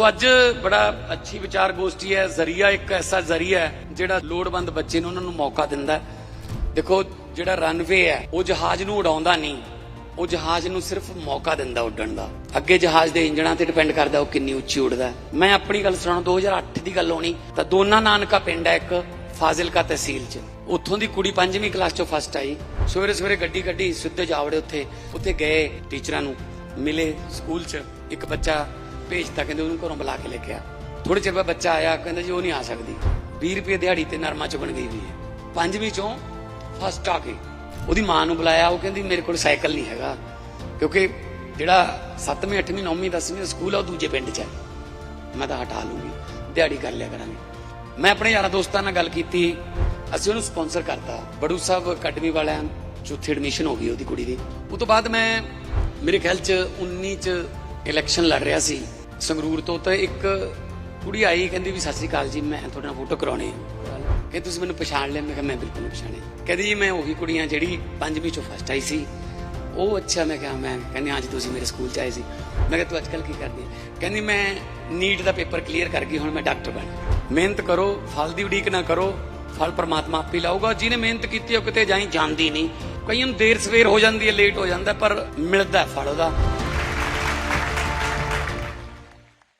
ਸੋ ਅੱਜ ਬੜਾ ਅੱਛੀ ਵਿਚਾਰ ਗੋਸ਼ਟੀ ਹੈ, ਜ਼ਰੀਆ ਇੱਕ ਐਸਾ ਜ਼ਰੀਆ ਹੈ ਜਿਹੜਾ ਲੋੜਵੰਦ ਬੱਚੇ ਨੂੰ ਉਹਨਾਂ ਨੂੰ ਮੌਕਾ ਦਿੰਦਾ ਹੈ। ਦੇਖੋ, ਜਿਹੜਾ ਰਨਵੇ ਹੈ, ਉਹ ਜਹਾਜ਼ ਨੂੰ ਉਡਾਉਂਦਾ ਨਹੀਂ। ਉਹ ਜਹਾਜ਼ ਨੂੰ ਸਿਰਫ ਮੌਕਾ ਦਿੰਦਾ ਉੱਡਣ ਦਾ। ਅੱਗੇ ਜਹਾਜ਼ ਦੇ ਇੰਜਣਾਂ ਤੇ ਡਿਪੈਂਡ ਕਰਦਾ ਉਹ ਕਿੰਨੀ ਉੱਚੀ ਉੱਡਦਾ ਮੈਂ ਆਪਣੀ ਗੱਲ ਸੁਣਾਉਂ 2008 ਦੀ ਗੱਲ ਹੋਣੀ, ਤਾਂ ਦੋਨਾ ਨਾਨਕਾ ਪਿੰਡ ਹੈ ਇੱਕ, ਫਾਜ਼ਿਲਕਾ ਤਹਿਸੀਲ 'ਚ। ਉੱਥੋਂ ਦੀ ਕੁੜੀ ਪੰਜਵੀਂ ਕਲਾਸ 'ਚੋਂ ਫਸਟ ਆਈ। ਸਵੇਰੇ ਸਵੇਰੇ ਗੱਡੀ ਗੱਡੀ ਸਿੱਧੇ ਜਾਵੜੇ ਉੱਥੇ ਉੱਥੇ ਗਏ ਟੀਚਰਾਂ ਨੂੰ, ਮਿਲੇ ਸਕੂਲ 'ਚ। ਇੱਕ ਬੱਚਾ ਭੇਜਤਾ ਕਹਿੰਦੇ ਉਹਨੂੰ ਘਰੋਂ ਬੁਲਾ ਕੇ ਲੈ ਕੇ ਆ। ਥੋੜੇ ਚਿਰ ਬਾਅਦ ਬੱਚਾ ਆਇਆ, ਕਹਿੰਦਾ ਜੀ ਉਹ ਨਹੀਂ ਆ ਸਕਦੀ। 20 ਰੁਪਏ ਦਿਹਾੜੀ ਤੇ ਨਰਮਾ ਚੁਗਣ ਗਈ ਵੀ ਹੈ। ਪੰਜਵੀਂ ਚੋਂ ਫਸਟ ਆ ਕੇ ਉਹਦੀ ਮਾਂ ਨੂੰ ਬੁਲਾਇਆ, ਉਹ ਕਹਿੰਦੀ ਮੇਰੇ ਕੋਲ ਸਾਈਕਲ ਨਹੀਂ ਹੈਗਾ। ਕਿਉਂਕਿ ਜਿਹੜਾ 7ਵੀਂ 8ਵੀਂ 9ਵੀਂ 10ਵੀਂ ਦਾ ਸਕੂਲ ਆ, ਉਹ ਦੂਜੇ ਪਿੰਡ 'ਚ ਹੈ। ਮੈਂ ਤਾਂ ਹਟਾ ਲੂੰਗੀ। ਦਿਹਾੜੀ ਕਰ ਲਿਆ ਕਰਾਂਗੇ। ਮੈਂ ਆਪਣੇ ਯਾਰਾਂ ਦੋਸਤਾਂ ਨਾਲ ਗੱਲ ਕੀਤੀ। ਅਸੀਂ ਉਹਨੂੰ ਸਪਾਂਸਰ ਕਰਤਾ। ਬੜੂ ਸਾਹਿਬ ਅਕੈਡਮੀ ਵਾਲਿਆਂ ਚੌਥੀ ਐਡਮਿਸ਼ਨ ਹੋ ਗਈ ਉਹਦੀ ਕੁੜੀ ਦੀ। ਉਸ ਤੋਂ ਬਾਅਦ ਮੈਂ, ਮੇਰੇ ਖਿਆਲ 'ਚ 19 'ਚ ਇਲੈਕਸ਼ਨ ਲੜ ਰਿਹਾ ਸੀ। ਸੰਗਰੂਰ ਤੋਂ ਤਾਂ ਇੱਕ ਕੁੜੀ ਆਈ, ਕਹਿੰਦੀ ਵੀ, ਸਤਿ ਸ੍ਰੀ ਅਕਾਲ ਜੀ, ਮੈਂ ਤੁਹਾਡੇ ਨਾਲ ਫੋਟੋ ਕਰਾਉਣੀ ਹੈ ਕਿ ਤੁਸੀਂ ਮੈਨੂੰ ਪਛਾਣ ਲਿਆ? ਮੈਂ ਕਿਹਾ, ਮੈਂ ਬਿਲਕੁਲ ਨਹੀਂ ਪਛਾਣਿਆ। ਕਹਿੰਦੀ, ਜੀ, ਮੈਂ ਉਹੀ ਕੁੜੀਆਂ ਜਿਹੜੀ ਪੰਜਵੀਂ ਚੋਂ ਫਸਟ ਆਈ ਸੀ। ਉਹ ਅੱਛਾ, ਮੈਂ ਕਿਹਾ, ਮੈਂ ਕਹਿੰਦੀ ਅੱਜ ਤੁਸੀਂ ਮੇਰੇ ਸਕੂਲ ਚ ਆਏ ਸੀ। ਮੈਂ ਕਿਹਾ, ਤੂੰ ਅੱਜ ਕੱਲ ਕੀ ਕਰਦੀ ਹੈ ਕਹਿੰਦੀ, ਮੈਂ ਨੀਟ ਦਾ ਪੇਪਰ ਕਲੀਅਰ ਕਰ ਗਈ, ਹੁਣ ਮੈਂ ਡਾਕਟਰ ਬਣ ਗਈ ਮਿਹਨਤ ਕਰੋ, ਫਲ ਦੀ ਉਡੀਕ ਨਾ ਕਰੋ, ਫਲ ਪਰਮਾਤਮਾ ਆਪ ਹੀ ਲਾਊਗਾ। ਜਿਹਨੇ ਮਿਹਨਤ ਕੀਤੀ ਉਹ ਕਿਤੇ ਜਾਈ ਜਾਂਦੀ ਨਹੀਂ। ਕਈਆਂ ਨੂੰ ਦੇਰ ਸਵੇਰ ਹੋ ਜਾਂਦੀ ਹੈ ਲੇਟ ਹੋ ਜਾਂਦਾ, ਪਰ ਮਿਲਦਾ ਫਲ ਉਹਦਾ।